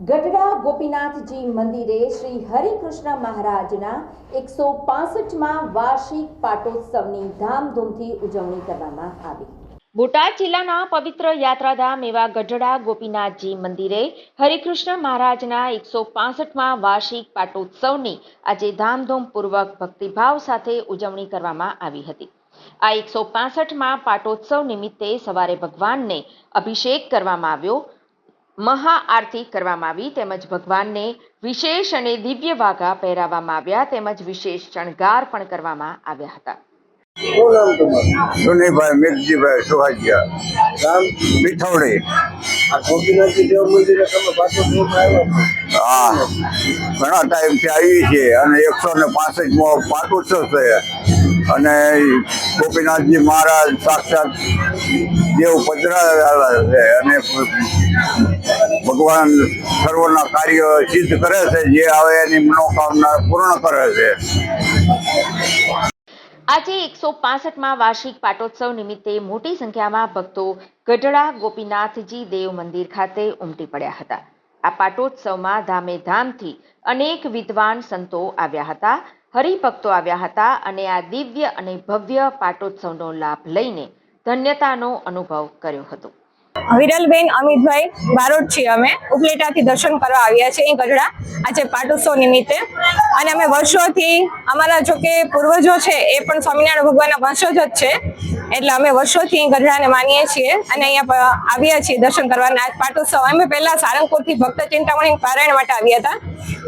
ગઢડા ગોપીનાથજી મંદિરે શ્રી હરિકૃષ્ણ મહારાજના એકસો પાસઠમાં વાર્ષિક પાટોત્સવની ધામધૂમથી ઉજવણી કરવામાં આવી. બોટાદ જિલ્લાના પવિત્ર યાત્રાધામ એવા ગઢડા ગોપીનાથજી મંદિરે હરિકૃષ્ણ મહારાજના એકસો પાસઠમાં વાર્ષિક પાટોત્સવની આજે ધામધૂમપૂર્વક ભક્તિભાવ સાથે ઉજવણી કરવામાં આવી હતી. આ એકસો પાસઠમાં પાટોત્સવ નિમિત્તે સવારે ભગવાનને અભિષેક કરવામાં આવ્યો મહાઆરતી કરવામાં આવી તેમજ ભગવાનને વિશેષ અને દિવ્ય વાઘા પહેરાવવામાં આવ્યા તેમજ વિશેષ શણગાર પણ કરવામાં આવ્યા હતા. શું નામ તમારું? સુનીભાઈ મેઘજીભાઈ સુહાજિયા. ગામ? પીઠવડી આ ગોપીનાથજી દેવ મંદિરે તમે પાછો ગ્રુપ આવ્યા? છો હા. ઘણા ટાઈમથી આવી છે અને એકસો ને પાસઠમો પાટોત્સવ છે. અને ગોપીનાથજી મહારાજ સાક્ષાત દેવ પધરાવેલા છે અને ભગવાન સર્વના કાર્ય સિદ્ધ કરે છે, જે આવે એની મનોકામના પૂર્ણ કરે છે. આજે એકસો પાસઠમાં વાર્ષિક પાટોત્સવ નિમિત્તે મોટી સંખ્યામાં ભક્તો ગઢડા, ગોપીનાથજી દેવ મંદિર ખાતે ઉમટી પડ્યા હતા. આ પાટોત્સવમાં ધામે ધામથી અનેક વિદ્વાન સંતો આવ્યા હતા. હરિભક્તો આવ્યા હતા અને આ દિવ્ય અને ભવ્ય પાટોત્સવનો લાભ લઈને ધન્યતાનો અનુભવ કર્યો હતો. વિરલબેન અમિતભાઈ બારોટ છીએ અમે. ઉપલેટાથી દર્શન કરવા આવ્યા છીએ અહીં ગઢડા. આજે પાટોત્સવ નિમિત્તે. અને અમે વર્ષોથી અમારા જો કે પૂર્વજો છે, એ પણ સ્વામિનારાયણ ભગવાનના વંશજ જ છે. એટલે અમે વર્ષોથી અહીં ગઢડાને માનીએ છીએ અને અહીંયા આવ્યા છીએ દર્શન કરવાના. આજ પાટોત્સવ અમે પહેલાં સારંગપુરથી ભક્ત ચિંતામણી પારાયણ માટે આવ્યા હતા.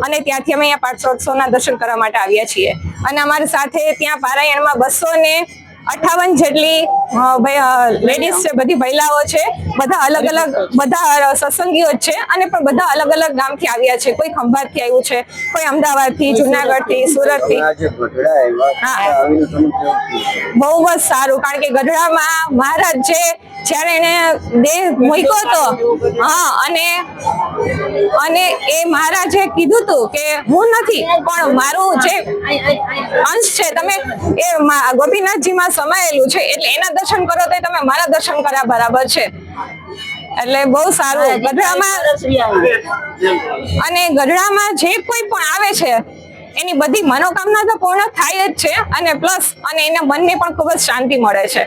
અને ત્યાંથી અમે અહીંયા પાટોત્સવના દર્શન કરવા માટે આવ્યા છીએ. અને અમારી સાથે ત્યાં પારાયણમાં બસો અઠાવન જેટલી લેડીઝ છે બધી મહિલાઓ છે. બધા અલગ અલગ બધા સત્સંગીઓ છે અને પણ બધા અલગ અલગ ગામથી આવ્યા છે. કોઈ ખંભાતથી આવ્યું છે કોઈ અમદાવાદથી જુનાગઢથી સુરતથી? બહુ જ સારું કારણ કે ગઢડામાં મહારાજ છે જ્યારે એને દેહ મૂક્યો હતો હા અને અને એ મારા જે કીધું હતું કે હું નથી પણ મારું જે અંશ છે તમે એ ગોપીનાથજીમાં સમાયેલું છે એટલે એના દર્શન કરો તો તમે મારા દર્શન કર્યા બરાબર છે. એટલે બહુ સારું. ગઢડામાં અને ગઢડામાં જે કોઈ પણ આવે છે એની બધી મનોકામના તો પૂર્ણ થાય જ છે અને પ્લસ અને એના મનને પણ ખૂબ જ શાંતિ મળે છે.